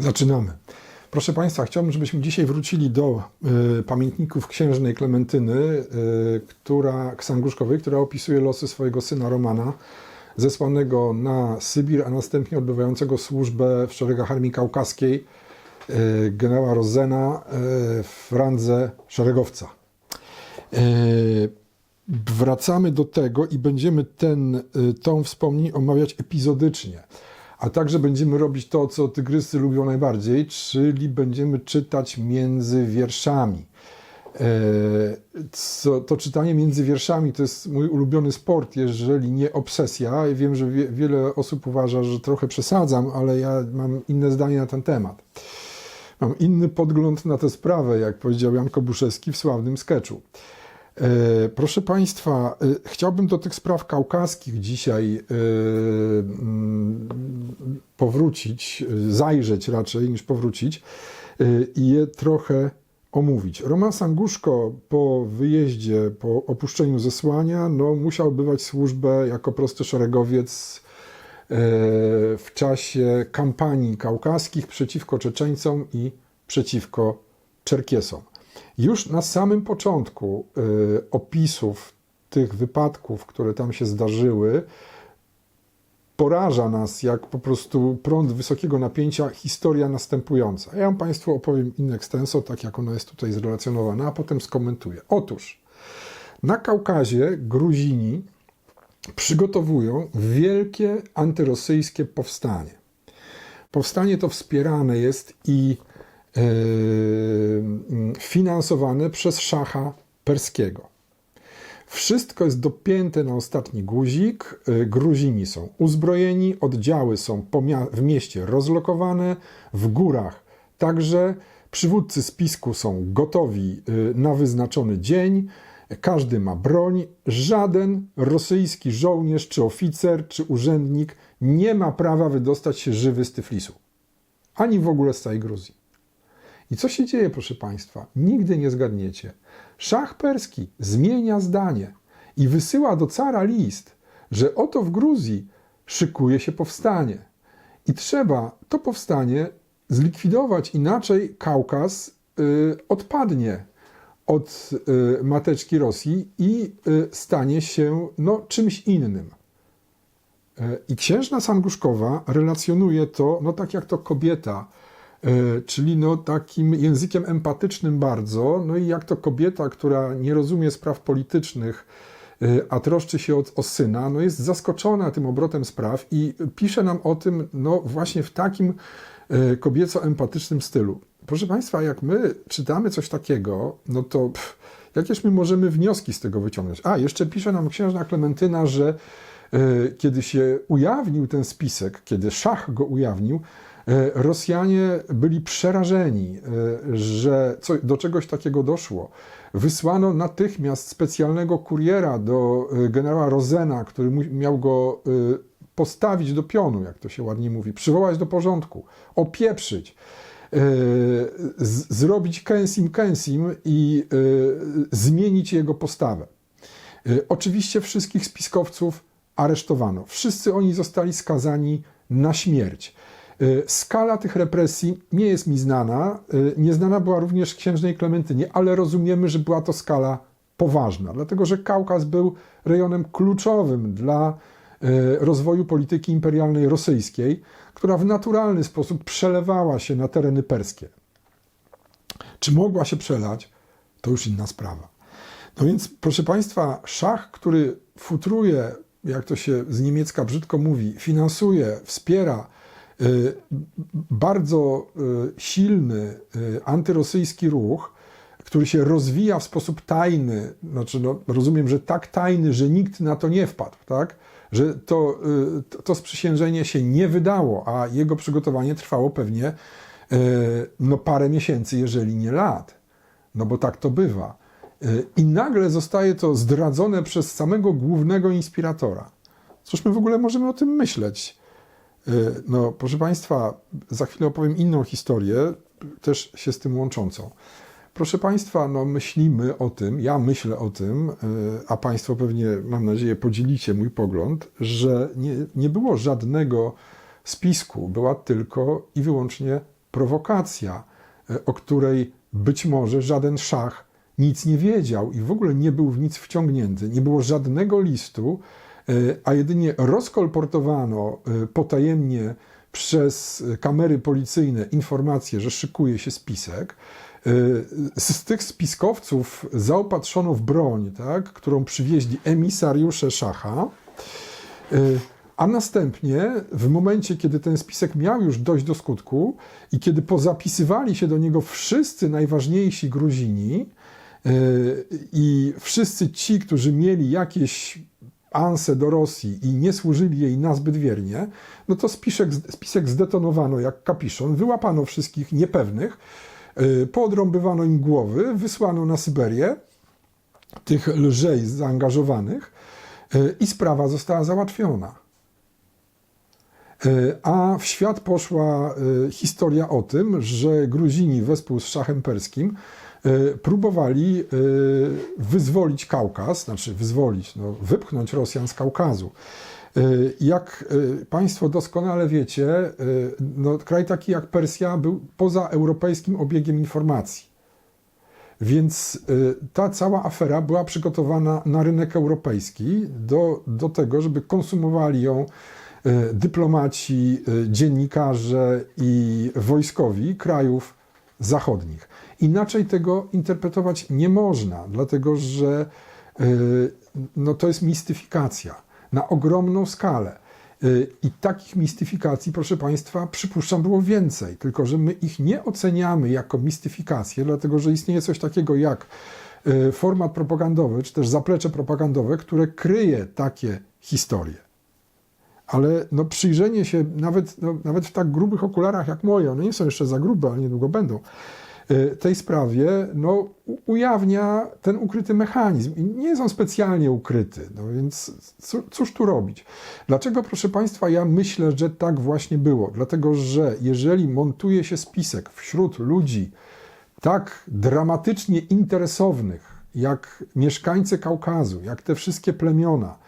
Zaczynamy. Proszę Państwa, chciałbym, żebyśmy dzisiaj wrócili do y, pamiętników księżnej Klementyny, y, która, Ksangruszkowej, która opisuje losy swojego syna Romana, zesłanego na Sybir, a następnie odbywającego służbę w szeregach Armii Kaukaskiej, y, generała Rozena y, w randze szeregowca. Y, Wracamy do tego i będziemy ten y, tom wspomnień omawiać epizodycznie. A także będziemy robić to, co tygrysy lubią najbardziej, czyli będziemy czytać między wierszami. E, Co, to czytanie między wierszami to jest mój ulubiony sport, jeżeli nie obsesja. Wiem, że wie, wiele osób uważa, że trochę przesadzam, ale ja mam inne zdanie na ten temat. Mam inny podgląd na tę sprawę, jak powiedział Jan Kobuszewski w sławnym sketchu. E, Proszę Państwa, e, chciałbym do tych spraw kaukaskich dzisiaj e, mm, powrócić, zajrzeć raczej niż powrócić i je trochę omówić. Roman Sanguszko po wyjeździe, po opuszczeniu zesłania, no, musiał odbywać służbę jako prosty szeregowiec w czasie kampanii kaukaskich przeciwko Czeczeńcom i przeciwko Czerkiesom. Już na samym początku y, opisów tych wypadków, które tam się zdarzyły, poraża nas jak po prostu prąd wysokiego napięcia historia następująca. Ja Państwu opowiem in extenso, tak jak ona jest tutaj zrelacjonowana, a potem skomentuję. Otóż na Kaukazie Gruzini przygotowują wielkie antyrosyjskie powstanie. Powstanie to wspierane jest i finansowane przez szacha perskiego. Wszystko jest dopięte na ostatni guzik. E, Gruzini są uzbrojeni, oddziały są w mieście rozlokowane, w górach także. Przywódcy spisku są gotowi e, na wyznaczony dzień. Każdy ma broń. Żaden rosyjski żołnierz, czy oficer, czy urzędnik nie ma prawa wydostać się żywy z Tyflisu. Ani w ogóle z całej Gruzji. I co się dzieje, proszę Państwa? Nigdy nie zgadniecie. Szach perski zmienia zdanie i wysyła do cara list, że oto w Gruzji szykuje się powstanie. I trzeba to powstanie zlikwidować, inaczej Kaukaz y, odpadnie od y, mateczki Rosji i y, stanie się no, czymś innym. E, I księżna Sanguszkowa relacjonuje to, no tak jak to kobieta, czyli no takim językiem empatycznym bardzo, no i jak to kobieta, która nie rozumie spraw politycznych, e, a troszczy się o, o syna, no jest zaskoczona tym obrotem spraw i pisze nam o tym no właśnie w takim e, kobieco-empatycznym stylu. Proszę Państwa, jak my czytamy coś takiego, no to pff, jakież my możemy wnioski z tego wyciągnąć? A, jeszcze pisze nam księżna Klementyna, że e, kiedy się ujawnił ten spisek, kiedy szach go ujawnił, e, Rosjanie byli przerażeni, e, że co, do czegoś takiego doszło. Wysłano natychmiast specjalnego kuriera do e, generała Rozena, który miał go e, postawić do pionu, jak to się ładnie mówi, przywołać do porządku, opieprzyć e, zrobić kęsim kęsim i e, zmienić jego postawę. E, Oczywiście wszystkich spiskowców aresztowano. Wszyscy oni zostali skazani na śmierć. E, Skala tych represji nie jest mi znana. E, Nieznana była również księżnej Klementynie, ale rozumiemy, że była to skala poważna, dlatego że Kaukaz był rejonem kluczowym dla e, rozwoju polityki imperialnej rosyjskiej, która w naturalny sposób przelewała się na tereny perskie. Czy mogła się przelać, to już inna sprawa. No więc, proszę Państwa, szach, który futruje, jak to się z niemiecka brzydko mówi, finansuje, wspiera y, bardzo y, silny y, antyrosyjski ruch, który się rozwija w sposób tajny, znaczy no, rozumiem, że tak tajny, że nikt na to nie wpadł, tak? że to, y, to- sprzysiężenie się nie wydało, a jego przygotowanie trwało pewnie y, no, parę miesięcy, jeżeli nie lat. No bo tak to bywa. Y, I nagle zostaje to zdradzone przez samego głównego inspiratora. Cóż my w ogóle możemy o tym myśleć? Y, No, proszę Państwa, za chwilę opowiem inną historię, też się z tym łączącą. Proszę Państwa, no myślimy o tym, ja myślę o tym, y, a Państwo pewnie, mam nadzieję, podzielicie mój pogląd, że nie, nie było żadnego spisku, była tylko i wyłącznie prowokacja, e, o której być może żaden szach nic nie wiedział i w ogóle nie był w nic wciągnięty. Nie było żadnego listu, a jedynie rozkolportowano e, potajemnie przez kamery policyjne informację, że szykuje się spisek. E, Z tych spiskowców zaopatrzono w broń, tak, którą przywieźli emisariusze szacha. E, A następnie, w momencie, kiedy ten spisek miał już dojść do skutku i kiedy pozapisywali się do niego wszyscy najważniejsi Gruzini e, i wszyscy ci, którzy mieli jakieś anse do Rosji i nie służyli jej nazbyt wiernie, no to spisek, spisek zdetonowano jak kapiszon, wyłapano wszystkich niepewnych, e, poodrąbywano im głowy, wysłano na Syberię tych lżej zaangażowanych e, i sprawa została załatwiona. E, A w świat poszła historia o tym, że Gruzini wespół z szachem perskim próbowali e, wyzwolić Kaukaz, znaczy wyzwolić, no, wypchnąć Rosjan z Kaukazu. E, Jak e, Państwo doskonale wiecie, e, no, kraj taki jak Persja był poza europejskim obiegiem informacji. Więc ta cała afera była przygotowana na rynek europejski do, do tego, żeby konsumowali ją dyplomaci, dziennikarze i wojskowi krajów zachodnich. Inaczej tego interpretować nie można, dlatego że y, no, to jest mistyfikacja na ogromną skalę. Y, I takich mistyfikacji, proszę Państwa, przypuszczam, było więcej, tylko że my ich nie oceniamy jako mistyfikacje, dlatego że istnieje coś takiego jak y, format propagandowy, czy też zaplecze propagandowe, które kryje takie historie. Ale no, przyjrzenie się nawet, no, nawet w tak grubych okularach jak moje, one nie są jeszcze za grube, ale niedługo będą, y, tej sprawie no, ujawnia ten ukryty mechanizm. I nie jest on specjalnie ukryty, no więc cóż, tu robić? Dlaczego, proszę Państwa, ja myślę, że tak właśnie było? Dlatego, że jeżeli montuje się spisek wśród ludzi tak dramatycznie interesownych, jak mieszkańcy Kaukazu, jak te wszystkie plemiona,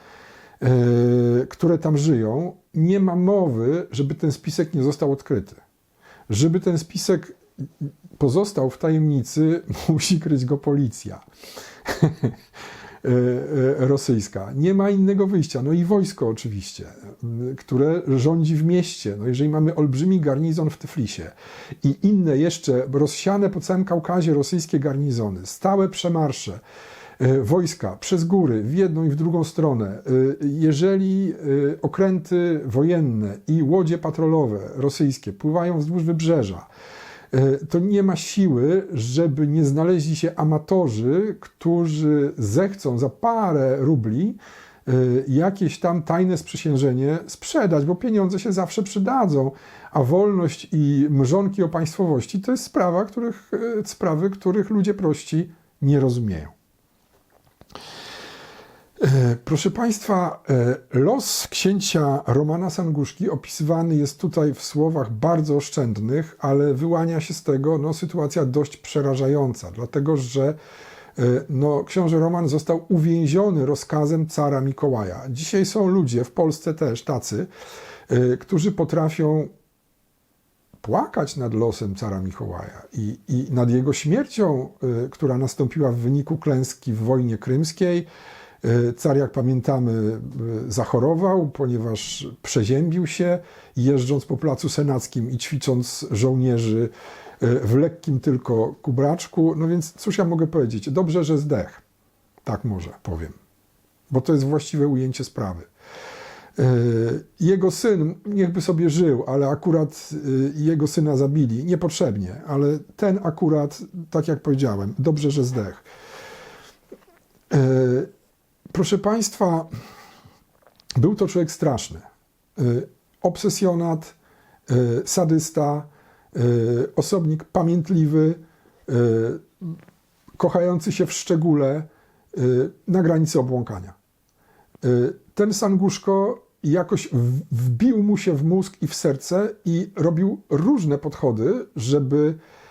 które tam żyją, nie ma mowy, żeby ten spisek nie został odkryty. Żeby ten spisek pozostał w tajemnicy, musi kryć go policja e, e, rosyjska. Nie ma innego wyjścia. No i wojsko oczywiście, które rządzi w mieście. No jeżeli mamy olbrzymi garnizon w Tyflisie i inne jeszcze rozsiane po całym Kaukazie rosyjskie garnizony, stałe przemarsze, e, wojska przez góry w jedną i w drugą stronę. E, Jeżeli e, okręty wojenne i łodzie patrolowe rosyjskie pływają wzdłuż wybrzeża, e, to nie ma siły, żeby nie znaleźli się amatorzy, którzy zechcą za parę rubli e, jakieś tam tajne sprzysiężenie sprzedać, bo pieniądze się zawsze przydadzą, a wolność i mrzonki o państwowości to jest sprawa, których, e, sprawy, których ludzie prości nie rozumieją. E, Proszę Państwa, e, los księcia Romana Sanguszki opisywany jest tutaj w słowach bardzo oszczędnych, ale wyłania się z tego no, sytuacja dość przerażająca, dlatego że e, no, książę Roman został uwięziony rozkazem cara Mikołaja. Dzisiaj są ludzie, w Polsce też tacy, którzy potrafią płakać nad losem cara Mikołaja i, i nad jego śmiercią, która nastąpiła w wyniku klęski w wojnie krymskiej. Y, Car, jak pamiętamy, y, zachorował, ponieważ przeziębił się, jeżdżąc po placu senackim i ćwicząc żołnierzy y, w lekkim tylko kubraczku. No więc cóż ja mogę powiedzieć? Dobrze, że zdech. Tak może powiem. Bo to jest właściwe ujęcie sprawy. E, Jego syn niechby sobie żył, ale akurat e, jego syna zabili niepotrzebnie, ale ten akurat, tak jak powiedziałem, dobrze, że zdech. Proszę Państwa, był to człowiek straszny. E, Obsesjonat, e, sadysta, e, osobnik pamiętliwy, kochający się w szczególe, na granicy obłąkania. Y, ten Sanguszko jakoś wbił mu się w mózg i w serce i robił różne podchody, żeby y,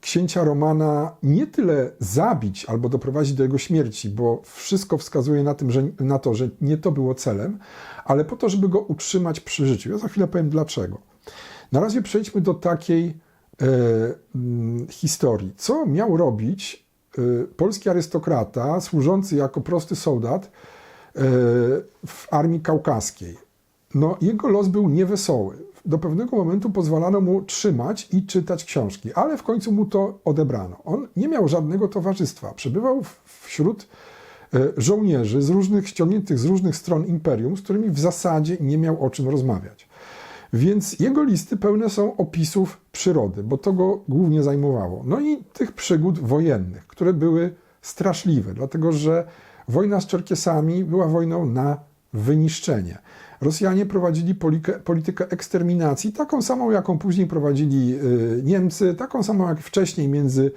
księcia Romana nie tyle zabić albo doprowadzić do jego śmierci, bo wszystko wskazuje na, tym, że, na to, że nie to było celem, ale po to, żeby go utrzymać przy życiu. Ja za chwilę powiem dlaczego. Na razie przejdźmy do takiej e, mm, historii. Co miał robić e, polski arystokrata służący jako prosty soldat e, w armii kaukaskiej? No, jego los był niewesoły. Do pewnego momentu pozwalano mu trzymać i czytać książki, ale w końcu mu to odebrano. On nie miał żadnego towarzystwa. Przebywał wśród e, żołnierzy z różnych, ściągniętych z różnych stron imperium, z którymi w zasadzie nie miał o czym rozmawiać. Więc jego listy pełne są opisów przyrody, bo to go głównie zajmowało. No i tych przygód wojennych, które były straszliwe, dlatego że wojna z Czerkiesami była wojną na wyniszczenie. Rosjanie prowadzili politykę eksterminacji, taką samą, jaką później prowadzili y, Niemcy, taką samą jak wcześniej między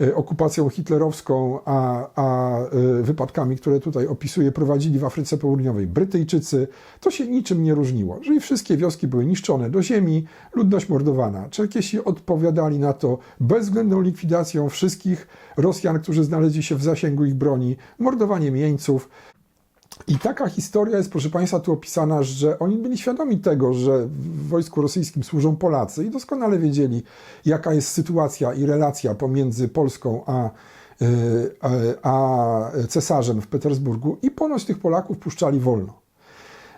y, okupacją hitlerowską a, a y, wypadkami, które tutaj opisuję, prowadzili w Afryce Południowej Brytyjczycy. To się niczym nie różniło. Czyli wszystkie wioski były niszczone do ziemi, ludność mordowana. Czerkiesi odpowiadali na to bezwzględną likwidacją wszystkich Rosjan, którzy znaleźli się w zasięgu ich broni, mordowaniem jeńców. I taka historia jest, proszę Państwa, tu opisana, że oni byli świadomi tego, że w wojsku rosyjskim służą Polacy i doskonale wiedzieli, jaka jest sytuacja i relacja pomiędzy Polską a, y, a, a cesarzem w Petersburgu i ponoć tych Polaków puszczali wolno.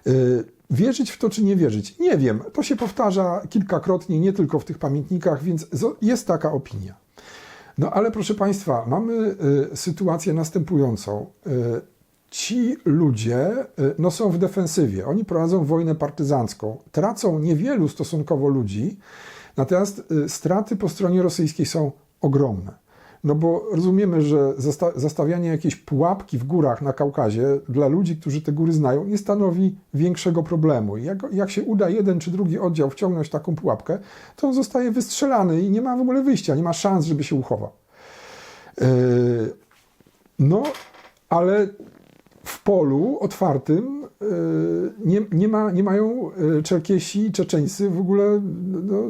Y, Wierzyć w to, czy nie wierzyć? Nie wiem. To się powtarza kilkakrotnie, nie tylko w tych pamiętnikach, więc jest taka opinia. No ale proszę Państwa, mamy sytuację następującą. Ci ludzie y, no, są w defensywie. Oni prowadzą wojnę partyzancką. Tracą niewielu stosunkowo ludzi, natomiast y, straty po stronie rosyjskiej są ogromne. No bo rozumiemy, że zasta- zastawianie jakiejś pułapki w górach na Kaukazie dla ludzi, którzy te góry znają, nie stanowi większego problemu. Jak, jak się uda jeden czy drugi oddział wciągnąć taką pułapkę, to on zostaje wystrzelany i nie ma w ogóle wyjścia, nie ma szans, żeby się uchował. Yy, no, ale w polu otwartym yy, nie, nie, ma, nie mają yy, Czerkiesi i Czeczeńcy w ogóle no,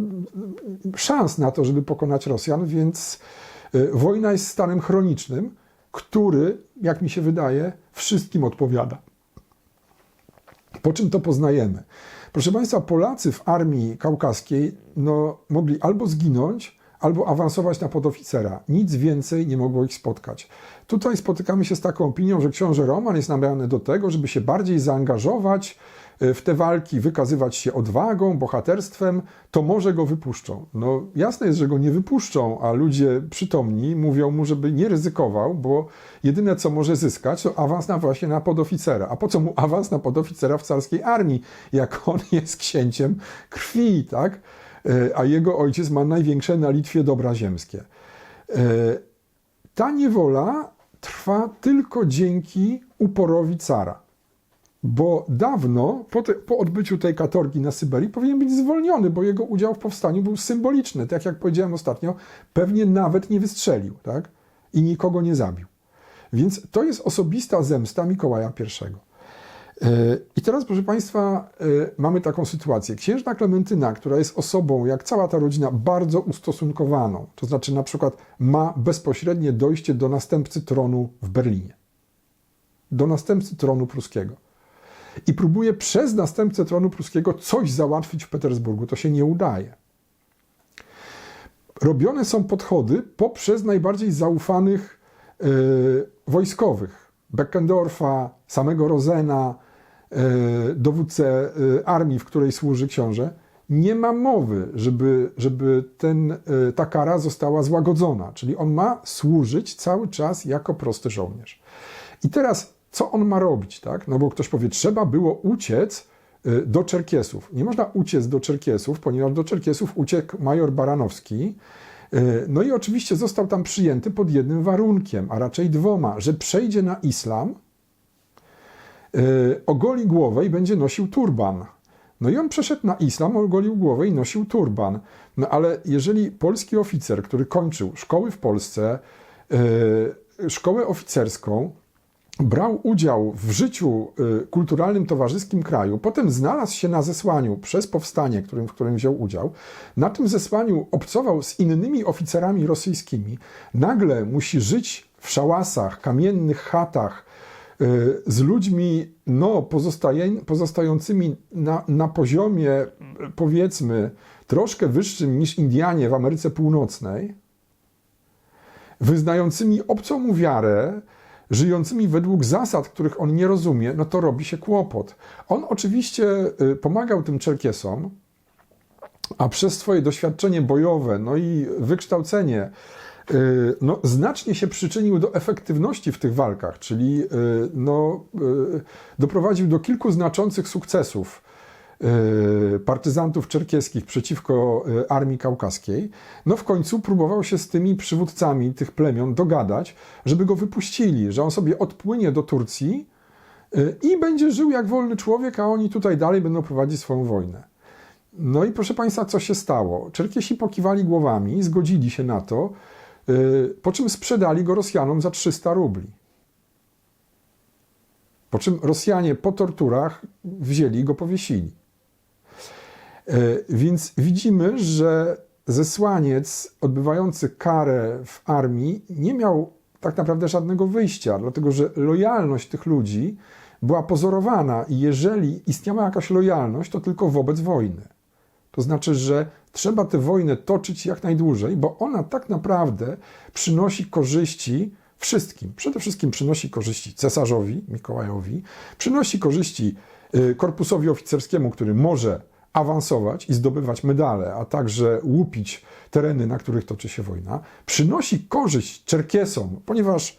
szans na to, żeby pokonać Rosjan, więc yy, wojna jest stanem chronicznym, który, jak mi się wydaje, wszystkim odpowiada. Po czym to poznajemy? Proszę Państwa, Polacy w armii kaukaskiej no, mogli albo zginąć, albo awansować na podoficera. Nic więcej nie mogło ich spotkać. Tutaj spotykamy się z taką opinią, że książę Roman jest namawiany do tego, żeby się bardziej zaangażować e, w te walki, wykazywać się odwagą, bohaterstwem, to może go wypuszczą. No jasne jest, że go nie wypuszczą, a ludzie przytomni mówią mu, żeby nie ryzykował, bo jedyne co może zyskać to awans na właśnie na podoficera. A po co mu awans na podoficera w carskiej armii, jak on jest księciem krwi, tak? E, A jego ojciec ma największe na Litwie dobra ziemskie. E, Ta niewola trwa tylko dzięki uporowi cara. Bo dawno, po, te, po odbyciu tej katorgi na Syberii, powinien być zwolniony, bo jego udział w powstaniu był symboliczny. Tak jak powiedziałem ostatnio, pewnie nawet nie wystrzelił tak? i nikogo nie zabił. Więc to jest osobista zemsta Mikołaja I. I teraz, proszę Państwa, e, mamy taką sytuację. Księżna Klementyna, która jest osobą, jak cała ta rodzina, bardzo ustosunkowaną, to znaczy na przykład ma bezpośrednie dojście do następcy tronu w Berlinie, do następcy tronu pruskiego. I próbuje przez następcę tronu pruskiego coś załatwić w Petersburgu. To się nie udaje. Robione są podchody poprzez najbardziej zaufanych e, wojskowych. Beckendorfa, samego Rozena, e, dowódcę e, armii, w której służy książę, nie ma mowy, żeby, żeby ten, e, ta kara została złagodzona. Czyli on ma służyć cały czas jako prosty żołnierz. I teraz, co on ma robić? Tak? No bo ktoś powie, trzeba było uciec e, do Czerkiesów. Nie można uciec do Czerkiesów, ponieważ do Czerkiesów uciekł major Baranowski, E, no i oczywiście został tam przyjęty pod jednym warunkiem, a raczej dwoma, że przejdzie na islam, e, ogoli głowę i będzie nosił turban. No i on przeszedł na islam, ogolił głowę i nosił turban. No ale jeżeli polski oficer, który kończył szkoły w Polsce, e, szkołę oficerską, brał udział w życiu y, kulturalnym, towarzyskim kraju, potem znalazł się na zesłaniu przez powstanie, którym, w którym wziął udział, na tym zesłaniu obcował z innymi oficerami rosyjskimi, nagle musi żyć w szałasach, kamiennych chatach, y, z ludźmi no, pozostającymi na, na poziomie, y, powiedzmy, troszkę wyższym niż Indianie w Ameryce Północnej, wyznającymi obcą mu wiarę, żyjącymi według zasad, których on nie rozumie, no to robi się kłopot. On oczywiście y, pomagał tym Czerkiesom, a przez swoje doświadczenie bojowe, no i wykształcenie, y, no, znacznie się przyczynił do efektywności w tych walkach, czyli y, no, doprowadził do kilku znaczących sukcesów partyzantów czerkieskich przeciwko armii kaukaskiej. No w końcu próbował się z tymi przywódcami tych plemion dogadać, żeby go wypuścili, że on sobie odpłynie do Turcji i będzie żył jak wolny człowiek, a oni tutaj dalej będą prowadzić swoją wojnę. No i proszę Państwa, co się stało? Czerkiesi pokiwali głowami, zgodzili się na to, po czym sprzedali go Rosjanom za 300 rubli. Po czym Rosjanie po torturach wzięli i go powiesili. Więc widzimy, że zesłaniec odbywający karę w armii nie miał tak naprawdę żadnego wyjścia, dlatego że lojalność tych ludzi była pozorowana i jeżeli istniała jakaś lojalność, to tylko wobec wojny. To znaczy, że trzeba tę wojnę toczyć jak najdłużej, bo ona tak naprawdę przynosi korzyści wszystkim. Przede wszystkim przynosi korzyści cesarzowi Mikołajowi, przynosi korzyści korpusowi oficerskiemu, który może awansować i zdobywać medale, a także łupić tereny, na których toczy się wojna, przynosi korzyść Czerkiesom, ponieważ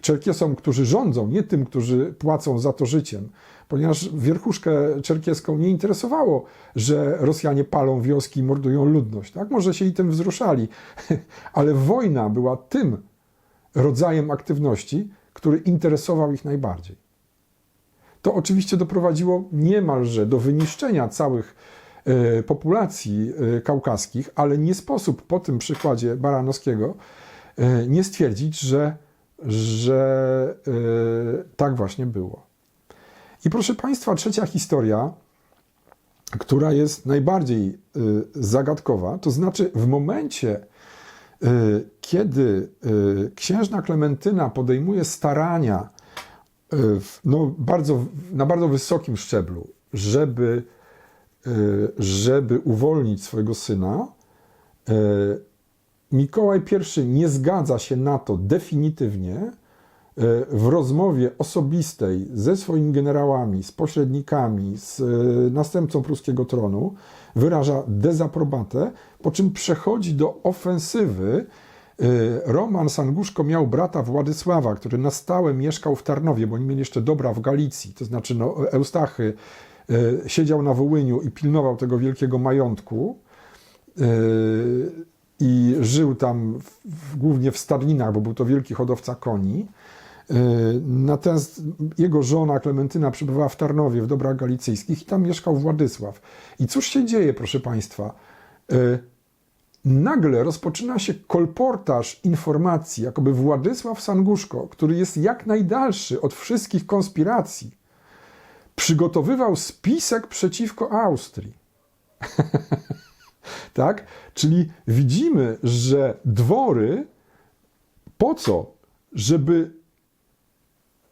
Czerkiesom, którzy rządzą, nie tym, którzy płacą za to życiem, ponieważ wierchuszkę czerkieską nie interesowało, że Rosjanie palą wioski i mordują ludność. Tak? Może się i tym wzruszali, ale wojna była tym rodzajem aktywności, który interesował ich najbardziej. To oczywiście doprowadziło niemalże do wyniszczenia całych populacji kaukaskich, ale nie sposób po tym przykładzie Baranowskiego nie stwierdzić, że, że tak właśnie było. I proszę Państwa, trzecia historia, która jest najbardziej zagadkowa, to znaczy w momencie, kiedy księżna Klementyna podejmuje starania no, bardzo, na bardzo wysokim szczeblu, żeby, żeby uwolnić swojego syna, Mikołaj I nie zgadza się na to definitywnie. W rozmowie osobistej ze swoimi generałami, z pośrednikami, z następcą pruskiego tronu wyraża dezaprobatę, po czym przechodzi do ofensywy. Roman Sanguszko miał brata Władysława, który na stałe mieszkał w Tarnowie, bo oni mieli jeszcze dobra w Galicji, to znaczy no, Eustachy siedział na Wołyniu i pilnował tego wielkiego majątku i żył tam w, głównie w stadninach, bo był to wielki hodowca koni. Natomiast jego żona Klementyna przebywała w Tarnowie, w dobrach galicyjskich i tam mieszkał Władysław. I cóż się dzieje, proszę Państwa? Nagle rozpoczyna się kolportaż informacji, jakoby Władysław Sanguszko, który jest jak najdalszy od wszystkich konspiracji, przygotowywał spisek przeciwko Austrii. tak? Czyli widzimy, że dwory po co? Żeby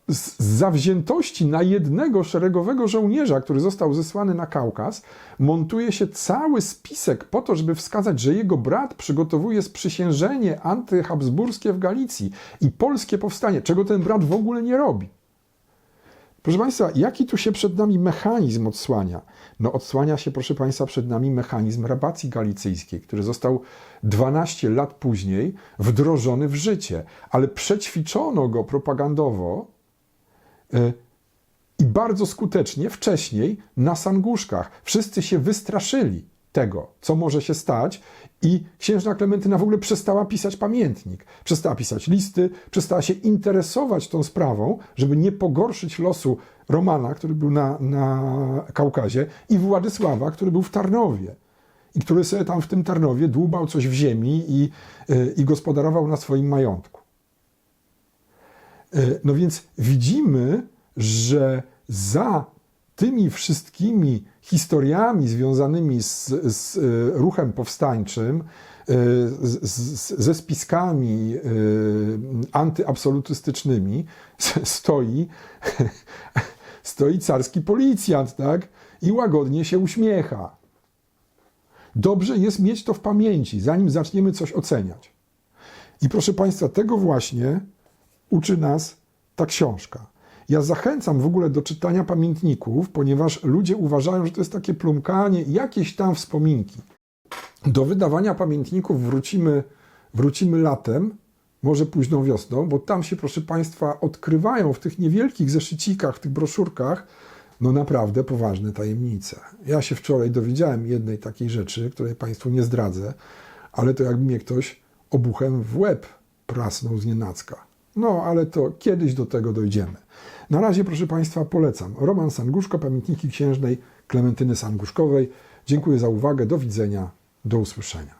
z zawziętości na jednego szeregowego żołnierza, który został zesłany na Kaukaz, montuje się cały spisek po to, żeby wskazać, że jego brat przygotowuje sprzysiężenie antyhabsburskie w Galicji i polskie powstanie, czego ten brat w ogóle nie robi. Proszę Państwa, jaki tu się przed nami mechanizm odsłania? No odsłania się, proszę Państwa, przed nami mechanizm rabacji galicyjskiej, który został 12 lat później wdrożony w życie, ale przećwiczono go propagandowo i bardzo skutecznie wcześniej na Sanguszkach. Wszyscy się wystraszyli tego, co może się stać, i księżna Klementyna w ogóle przestała pisać pamiętnik, przestała pisać listy, przestała się interesować tą sprawą, żeby nie pogorszyć losu Romana, który był na, na Kaukazie, i Władysława, który był w Tarnowie. I który sobie tam w tym Tarnowie dłubał coś w ziemi i, i gospodarował na swoim majątku. No więc widzimy, że za tymi wszystkimi historiami związanymi z, z ruchem powstańczym, z, z, ze spiskami antyabsolutystycznymi stoi, stoi carski policjant, tak? I łagodnie się uśmiecha. Dobrze jest mieć to w pamięci, zanim zaczniemy coś oceniać. I proszę Państwa, tego właśnie uczy nas ta książka. Ja zachęcam w ogóle do czytania pamiętników, ponieważ ludzie uważają, że to jest takie plumkanie, jakieś tam wspominki. Do wydawania pamiętników wrócimy, wrócimy latem, może późną wiosną, bo tam się, proszę Państwa, odkrywają w tych niewielkich zeszycikach, w tych broszurkach, no naprawdę poważne tajemnice. Ja się wczoraj dowiedziałem jednej takiej rzeczy, której Państwu nie zdradzę, ale to jakby mnie ktoś obuchem w łeb prasnął z nienacka. No, ale to kiedyś do tego dojdziemy. Na razie, proszę Państwa, polecam. Roman Sanguszko, Pamiętniki Księżnej Klementyny Sanguszkowej. Dziękuję za uwagę, do widzenia, do usłyszenia.